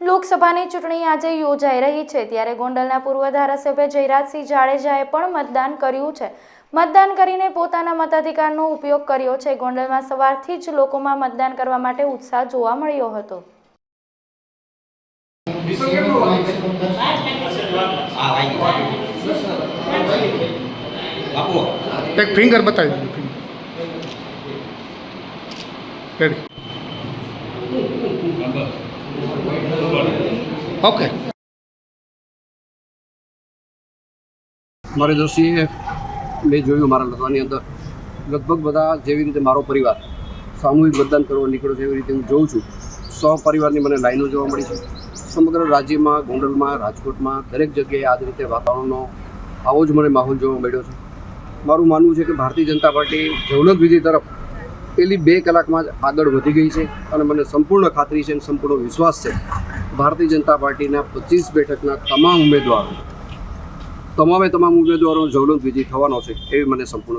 લોકસભાની ચૂંટણી આજે યોજાઈ રહી છે. ત્યારે ગોંડલના પૂર્વ ધારાસભ્ય જયરાજસિંહ જાડેજાએ પણ મતદાન કર્યું છે. મતદાન કરીને પોતાના મતાધિકારનો ઉપયોગ કર્યો છે. ગોંડલમાં સવારથી જ લોકોમાં મતદાન કરવા માટે ઉત્સાહ જોવા મળ્યો હતો. એક ઓકે મારી દ્રષ્ટિએ મેં જોયું મારા લખવાની અંદર. લગભગ બધા જેવી રીતે મારો પરિવાર સામૂહિક મતદાન કરવા નીકળ્યો એવી રીતે હું જોઉં છું. સો પરિવારની મને લાઈનો જોવા મળી છે. સમગ્ર રાજ્યમાં, ગોંડલમાં, રાજકોટમાં, દરેક જગ્યાએ આ જ રીતે વાતાવરણનો આવો જ મને માહોલ જોવા મળ્યો છે. મારું માનવું છે કે ભારતીય જનતા પાર્ટી જવલત વિધિ તરફ પેલી બે કલાકમાં જ આગળ વધી ગઈ છે અને મને સંપૂર્ણ ખાતરી છે અને સંપૂર્ણ વિશ્વાસ છે ભારતીય જનતા પાર્ટીના પચીસ બેઠકના તમામ ઉમેદવારો, તમામે તમામ ઉમેદવારો જવલંત વિજય થવાનો છે, એવી મને સંપૂર્ણ